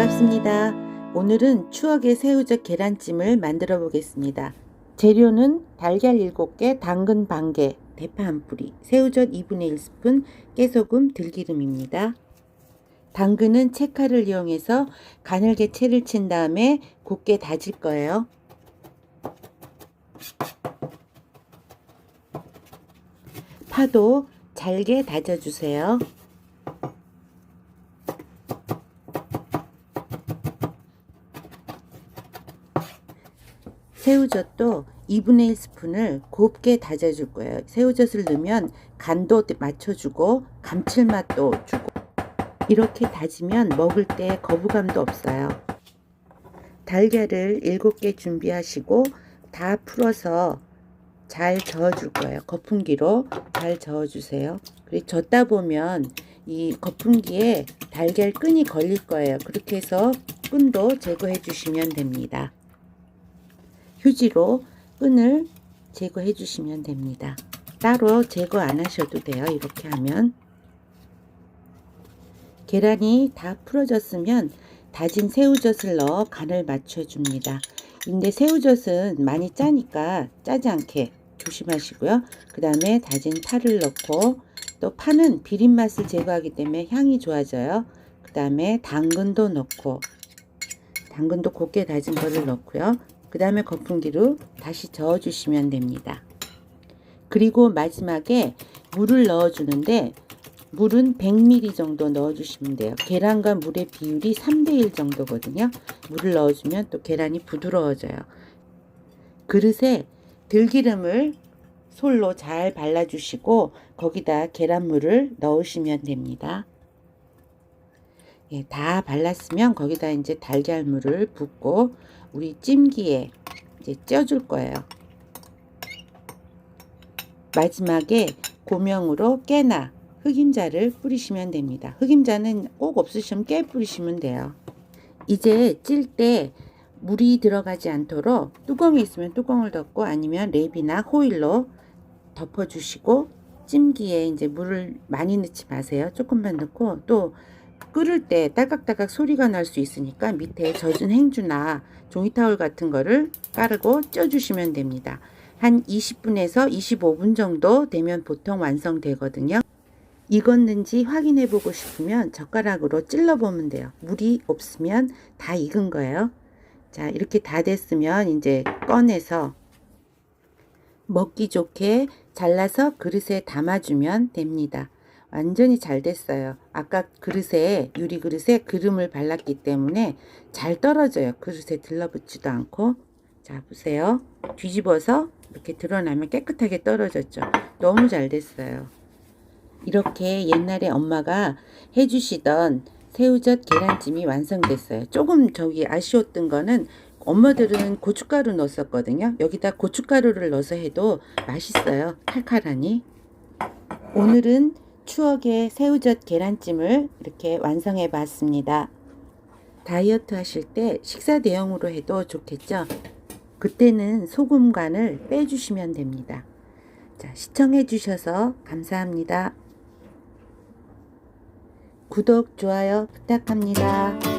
반갑습니다. 오늘은 추억의 새우젓 계란찜을 만들어 보겠습니다. 재료는 달걀 7개, 당근 반개, 대파 한 뿌리, 새우젓 2분의 1스푼, 깨소금, 들기름입니다. 당근은 채칼을 이용해서 가늘게 채를 친 다음에 곱게 다질 거예요. 파도 잘게 다져주세요. 새우젓도 2분의 1 스푼을 곱게 다져줄 거예요. 새우젓을 넣으면 간도 맞춰주고 감칠맛도 주고 이렇게 다지면 먹을 때 거부감도 없어요. 달걀을 7개 준비하시고 다 풀어서 잘 저어줄 거예요. 거품기로 잘 저어주세요. 그리고 젓다 보면 이 거품기에 달걀 끈이 걸릴 거예요. 그렇게 해서 끈도 제거해 주시면 됩니다. 휴지로 끈을 제거해 주시면 됩니다. 따로 제거 안 하셔도 돼요. 이렇게 하면 계란이 다 풀어졌으면 다진 새우젓을 넣어 간을 맞춰 줍니다. 근데 새우젓은 많이 짜니까 짜지 않게 조심하시고요. 그 다음에 다진 파를 넣고 또 파는 비린 맛을 제거하기 때문에 향이 좋아져요. 그 다음에 당근도 넣고 당근도 곱게 다진 거를 넣고요. 그 다음에 거품기로 다시 저어주시면 됩니다. 그리고 마지막에 물을 넣어주는데 물은 100ml 정도 넣어주시면 돼요. 계란과 물의 비율이 3대1 정도거든요. 물을 넣어주면 또 계란이 부드러워져요. 그릇에 들기름을 솔로 잘 발라주시고 거기다 계란물을 넣으시면 됩니다. 예, 다 발랐으면 거기다 이제 달걀물을 붓고 우리 찜기에 이제 쪄줄 거예요. 마지막에 고명으로 깨나 흑임자를 뿌리시면 됩니다. 흑임자는 꼭 없으시면 깨 뿌리시면 돼요. 이제 찔 때 물이 들어가지 않도록 뚜껑이 있으면 뚜껑을 덮고 아니면 랩이나 호일로 덮어주시고 찜기에 이제 물을 많이 넣지 마세요. 조금만 넣고 또 끓을 때 딸깍딸깍 소리가 날 수 있으니까 밑에 젖은 행주나 종이타올 같은 거를 깔고 쪄주시면 됩니다. 한 20분에서 25분 정도 되면 보통 완성되거든요. 익었는지 확인해 보고 싶으면 젓가락으로 찔러 보면 돼요. 물이 없으면 다 익은 거예요. 자, 이렇게 다 됐으면 이제 꺼내서 먹기 좋게 잘라서 그릇에 담아주면 됩니다. 완전히 잘 됐어요. 아까 그릇에 유리 그릇에 기름을 발랐기 때문에 잘 떨어져요. 그릇에 들러붙지도 않고 자 보세요. 뒤집어서 이렇게 드러나면 깨끗하게 떨어졌죠. 너무 잘 됐어요. 이렇게 옛날에 엄마가 해주시던 새우젓 계란찜이 완성됐어요. 조금 저기 아쉬웠던 거는 엄마들은 고춧가루 넣었었거든요. 여기다 고춧가루를 넣어서 해도 맛있어요. 칼칼하니. 오늘은 추억의 새우젓 계란찜을 이렇게 완성해 봤습니다. 다이어트 하실 때 식사 대용으로 해도 좋겠죠? 그때는 소금 간을 빼주시면 됩니다. 자, 시청해 주셔서 감사합니다. 구독, 좋아요 부탁합니다.